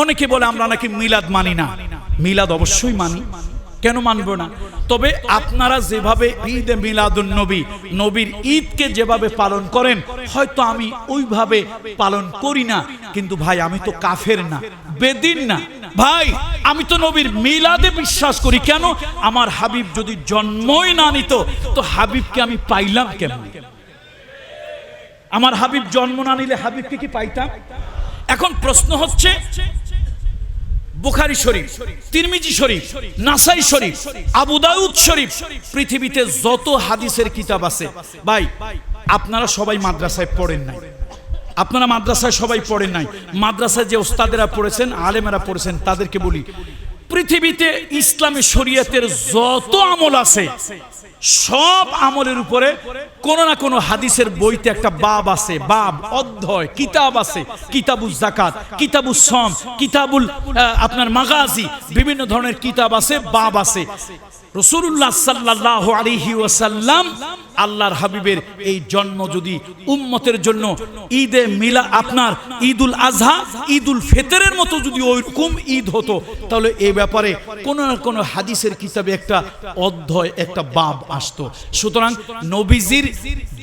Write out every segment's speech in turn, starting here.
অনেকে বলে আমরা নাকি মিলাদ মানি না। মিলাদ অবশ্যই মানি। কেন মানব না? তবে আপনারা যেভাবে ঈদ মিলাদুন নবী, নবীর ঈদকে যেভাবে পালন করেন, হয়তো আমি ওইভাবে পালন করি না। কিন্তু ভাই, আমি তো কাফের না, বেদিন না। ভাই, আমি তো নবীর মিলাদে বিশ্বাস করি। কেন? আমার হাবিব যদি জন্মই না নিত, তো হাবিবকে আমি পাইলাম কেন আমার হাবিব জন্ম না নিলে হাবিবকে কি পাইতাম? এখন প্রশ্ন হচ্ছে বুখারি শরীফ, তিরমিজি শরীফ, নাসাই শরীফ, আবু দাউদ শরীফ, পৃথিবীতে যত হাদিসের কিতাব আছে। ভাই, আপনারা সবাই মাদ্রাসায় পড়েন নাই। আপনারা মাদ্রাসায় সবাই পড়েন নাই। মাদ্রাসায় যে ওস্তাদেরা পড়েছেন, আলেমেরা পড়েছেন, তাদেরকে বলি, পৃথিবীতে ইসলামী শরীয়তের যত আমল আছে, সব আমলের উপরে কোন না কোনো হাদিসের বইতে একটা বাব আছে, বাব, অধ্যয়, কিতাব আছে কিতাবুল জাকাত কিতাবুল সম কিতাবুল আপনার মাগাজি, বিভিন্ন ধরনের কিতাব আছে, বাব আছে। রসুল্লাহ সাল্লাহ আলিহি ওয়াসাল্লাম আল্লাহর হাবিবের এই জন্ম যদি উম্মতের জন্য ঈদে মিলা আপনার ঈদুল আজহা, ঈদুল ফেতরের মতো যদি ওইরকম ঈদ হতো, তাহলে এই ব্যাপারে কোনো না কোনো হাদিসের কিতাবে একটা অধ্যয়, একটা বাব আসতো। সুতরাং নবীজির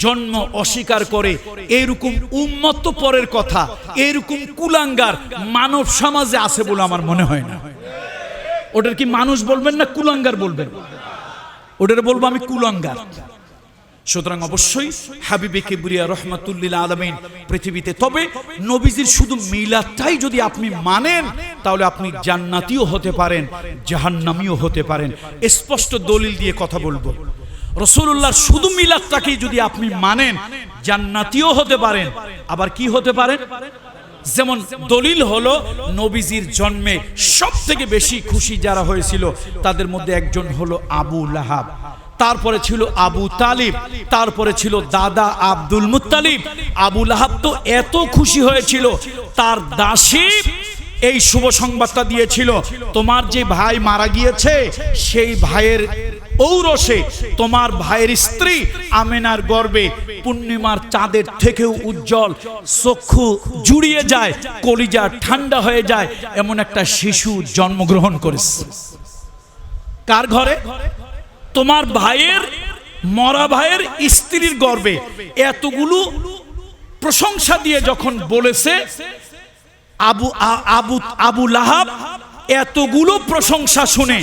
জন্ম অস্বীকার করে এরকম উম্মত পরের কথা এরকম কুলাঙ্গার মানব সমাজে আছে বলে আমার মনে হয় না। ওটার কি মানুষ বলবেন না কুলাঙ্গার বলবেন? ওটার বলব আমি কুলাঙ্গার। সুতরাং অবশ্যই হাবিবে কিবরিয়া রহমাতুল্লিল আলমিন পৃথিবীতে, তবে নবীজির শুধু মিলাদটাই যদি আপনি মানেন, তাহলে আপনি জান্নাতিও হতে পারেন, জাহান্নামিও হতে পারেন। স্পষ্ট দলিল দিয়ে কথা বলব। রসুল্লাহ শুধু মিলাদটাকেই যদি আপনি মানেন, জান্নাতিও হতে পারেন। আবার কি হতে পারেন যেমন দলিল হলো নবীজির জন্মে সব থেকে বেশি খুশি যারা হয়েছিল, তাদের মধ্যে একজন হলো আবু লাহাব। তারপরে ছিল আবু তালিব, তারপরে ছিল দাদা আব্দুল মুত্তালিব। আবু লাহাব তো এত খুশি হয়েছিল, তার দাসী এই শুভ সংবাদটা দিয়েছিল, তোমার যে ভাই মারা গিয়েছে, সেই ভাইয়ের ঔরসে তোমার ভাইয়ের স্ত্রী আমেনার গর্বে পূর্ণিমার চাঁদের থেকেও উজ্জ্বল, চক্ষু জুড়িয়ে যায়, কলিজা ঠান্ডা হয়ে যায়, এমন একটা শিশু জন্মগ্রহণ করেছে। কার ঘরে? তোমার ভাইয়ের, মরা ভাইয়ের স্ত্রীর গর্বে। এতগুলো প্রশংসা দিয়ে যখন বলেছে, আবু আবু আবু লাহাব এতগুলো প্রশংসা শুনে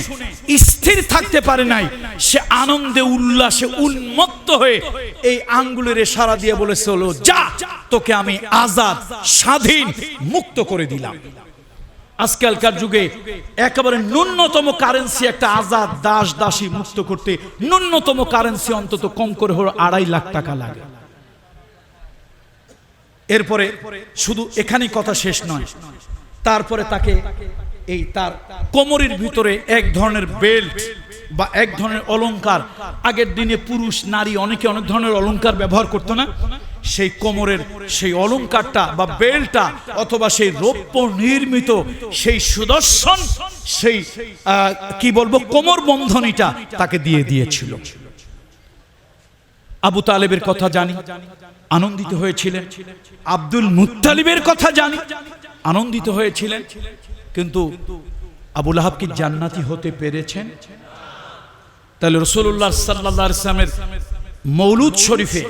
স্থির থাকতে পারে নাই। সে আনন্দে, উল্লাসে উন্মত্ত হয়ে এই আঙ্গুলের সারা দিয়ে বলেছে, হলো, যা, তোকে আমি আজাদ, স্বাধীন, মুক্ত করে দিলাম। আজকালকার যুগে একেবারে ন্যূনতম কারেন্সি একটা আজাদ, দাস, দাসী মুক্ত করতে ন্যূনতম কারেন্সি অন্তত কম করে হলো আড়াই লাখ টাকা লাগে। এরপরে শুধু এখানেই কথা শেষ নয়, তারপরে তাকে এই তার কোমরের ভিতরে এক ধরনের বেল্ট বা এক ধরনের অলংকার। আগের দিনে পুরুষ, নারী অনেকে অনেক ধরনের অলংকার ব্যবহার করতো না। সেই কোমরের সেই অলংকারটা বা বেল্টটা অথবা সেই রৌপ্য নির্মিত সেই সুদর্শন, সেই কি বলব, কোমর বন্ধনীটা তাকে দিয়ে দিয়েছিল। আবু তালেবের কথা জানি, আনন্দিত হয়েছিলেন। আব্দুল মুত্তালিবের কথা জানি, আনন্দিত হয়েছিলেন। কিন্তু আবুল আহাব কি জান্নাতি হতে পেরেছেন? তাহলে রসুল্লাহ সাল্লাহ ইসলামের মৌলুদ শরীফে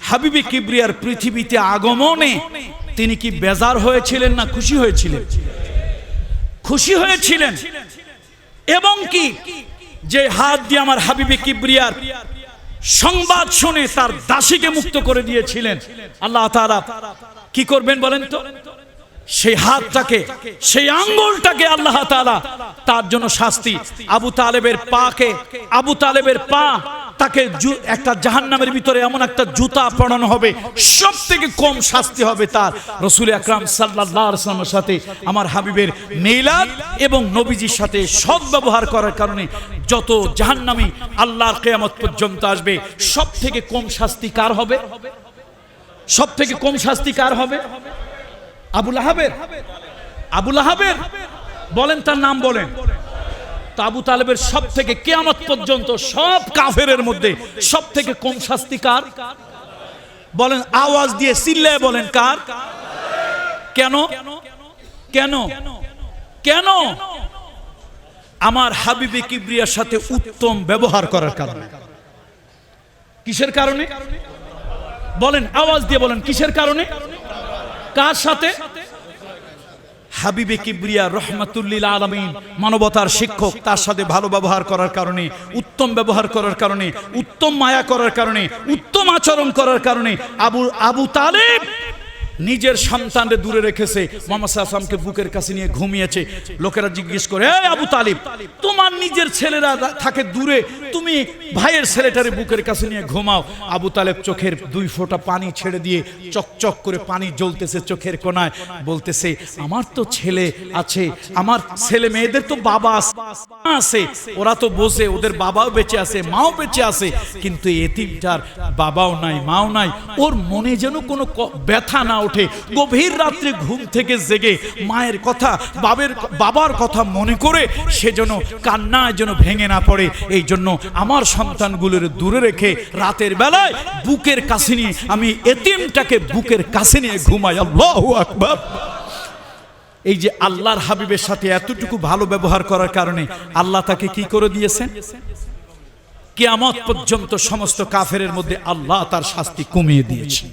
হাবিবি কিবরিয়ার পৃথিবীতে আগমনে তিনি কি বেজার হয়েছিলেন না খুশি হয়েছিলেন? খুশি হয়েছিলেন। এবং কি যে হাত দিয়ে আমার হাবিবি কিবরিয়ার সংবাদ শুনে তার দাসীকে মুক্ত করে দিয়েছিলেন। আল্লাহ তাআলা কি করবেন বলেন তো? সেই হাতটাকে, সেই আঙ্গুলটাকে আল্লাহ তাআলা তার জন্য শাস্তি। আবু তালেবের পাকে, আবু তালেবের পা, তাকে একটা জাহান্নামের ভিতরে এমন একটা জুতা পড়ানো হবে সব থেকে কম শাস্তি হবে তার। রসুল আকরাম সাল্লাহামের সাথে, আমার হাবিবের মেলাদ এবং নবীজির সাথে সৎ ব্যবহার করার কারণে যত জাহান জাহান্নামি আল্লাহর কেয়ামত পর্যন্ত আসবে সব থেকে কম শাস্তি কার হবে? সব থেকে কম শাস্তি কার হবে? আবুল আহাবের? আবুল আহাবের? বলেন, তার নাম বলেন। আবু তালেবের সব থেকে কেয়ামত পর্যন্ত সব কাফেরের মধ্যে সব থেকে কম শাস্তি কার? বলেন, আওয়াজ দিয়ে চিল্লায় বলেন, কার? কেন? কেন? কেন? আমার হাবিবে কিবরিয়ার সাথে উত্তম ব্যবহার করার কারণে। কিসের কারণে? বলেন, আওয়াজ দিয়ে বলেন, কিসের কারণে? কার সাথে? হাবিবে কিবরিয়া রহমাতুল্লিল আলমিন, মানবতার শিক্ষক, তার সাথে ভালো ব্যবহার করার কারণে, উত্তম ব্যবহার করার কারণে, উত্তম মায়া করার কারণে, উত্তম আচরণ করার কারণে, আবু আবু তালেব নিজের সন্তানকে দূরে রেখেছে। মোহাম্মদ আসলামকে বুকের কাছে নিয়ে ঘুমিয়েছে। লোকেরা জিজ্ঞেস করে আবু তালিব, তোমার নিজের ছেলেরা থাকে দূরে। তুমি ভাইয়ের ছেলেটারে বুকের কাছে নিয়ে ঘুমাও। আবু তালেব চোখের দুই ফোঁটা পানি ছেড়ে দিয়ে চকচক করে পানি জ্বলতেছে চোখের কোনায়। বলতেছে, আমার তো ছেলে আছে, আমার ছেলে মেয়েদের তো বাবা আছে। ওরা তো বসে ওদের বাবাও বেঁচে আছে, মাও বেঁচে আছে। কিন্তু এতিমটার বাবাও নাই, মাও নাই। ওর মনে যেন কোনো ব্যথা না ওঠে। গভীর রাত্রে ঘুম থেকে জেগে মায়ের কথা, বাবের, বাবার কথা মনে করে সে যেন কান্নায় যেন ভেঙে না পড়ে। এই জন্য আমার সন্তানগুলোর দূরে রেখে রাতের বেলায় বুকের কাছে নিয়ে আমি এতিমটাকে বুকের কাছে নিয়ে ঘুমাই। আল্লাহ আকবার। এই যে আল্লাহর হাবিবের সাথে এতটুকু ভালো ব্যবহার করার কারণে আল্লাহ তাকে কি করে দিয়েছেন? কিয়ামত পর্যন্ত সমস্ত কাফেরের মধ্যে আল্লাহ তার শাস্তি কমিয়ে দিয়েছে।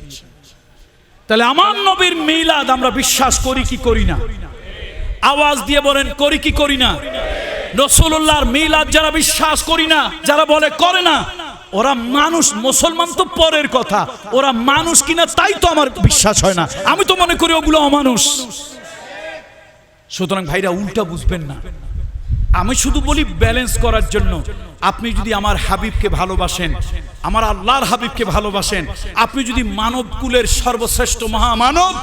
তাহলে আমার নবীর মিলাদ আমরা বিশ্বাস করি কি করি না? আওয়াজ দিয়ে বলেন, করি কি করি না? রসুল্লাহর মিলাদ যারা বিশ্বাস করি না, যারা বলে করে না, ওরা মানুষ, মুসলমান তো পরের কথা। ওরা মানুষ কিনা তাই তো আমার বিশ্বাস হয় না। আমি তো মনে করি ওগুলো অমানুষ। সুতরাং ভাইরা, উল্টা বুঝবেন না। আমি শুধু বলি ব্যালেন্স করার জন্য। আপনি যদি আমার হাবিবকে ভালোবাসেন আমার আল্লাহর হাবিবকে ভালোবাসেন। আপনি যদি মানব কুলের সর্বশ্রেষ্ঠ মহামানব,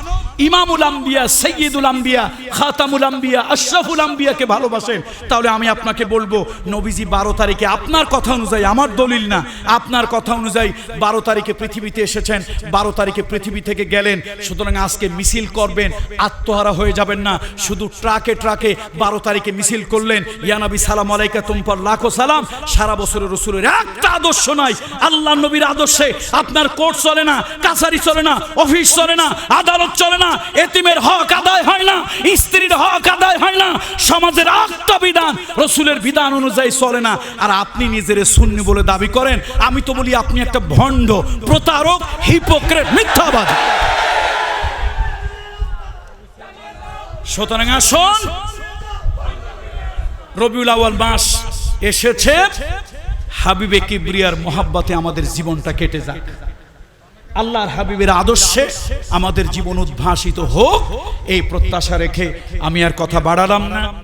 ইমামুল আম্বিয়া সৈয়দুল আম্বিয়া, খাতামুল আম্বিয়া, আশরাফুল আম্বিয়াকে ভালোবাসেন, তাহলে আমি আপনাকে বলব, নবীজি বারো তারিখে আপনার কথা অনুযায়ী, আমার দলিল না, আপনার কথা অনুযায়ী বারো তারিখে পৃথিবীতে এসেছেন, বারো তারিখে পৃথিবী থেকে গেলেন, সুতরাং আজকে মিছিল করবেন, আত্মহারা হয়ে যাবেন না, শুধু ট্রাকে ট্রাকে বারো তারিখে মিছিল করলেন ইয়ানাবি সালাম আলাইকা তুমপর লাখো সালাম, সারা বছরের রসুলের একটা আদর্শ নাই আল্লাহ নবীর আদর্শে আপনার কোর্ট চলে না, কাছারি চলে না, অফিস চলে না, আদালত চলে না, এতিমের হক আদায় হয় না, স্ত্রীর হক আদায় হয় না, সমাজের একটা বিধান, রসুলের বিধান অনুযায়ী চলে না। আর আপনি নিজের সুন্নি বলে দাবি করেন, আমি তো বলি আপনি একটা ভণ্ড, প্রতারক হিপোক্রেট মিথ্যাবাদী। সুতরাং আসুন, রবিউল আওয়াল মাস এসেছে। হাবিবে কিবরিয়ার মোহাব্বতে আমাদের জীবনটা কেটে যাক। আল্লাহর হাবিবের আদর্শে আমাদের জীবন উদ্ভাসিত হোক, এই প্রত্যাশা রেখে আমি আর কথা বাড়ালাম না।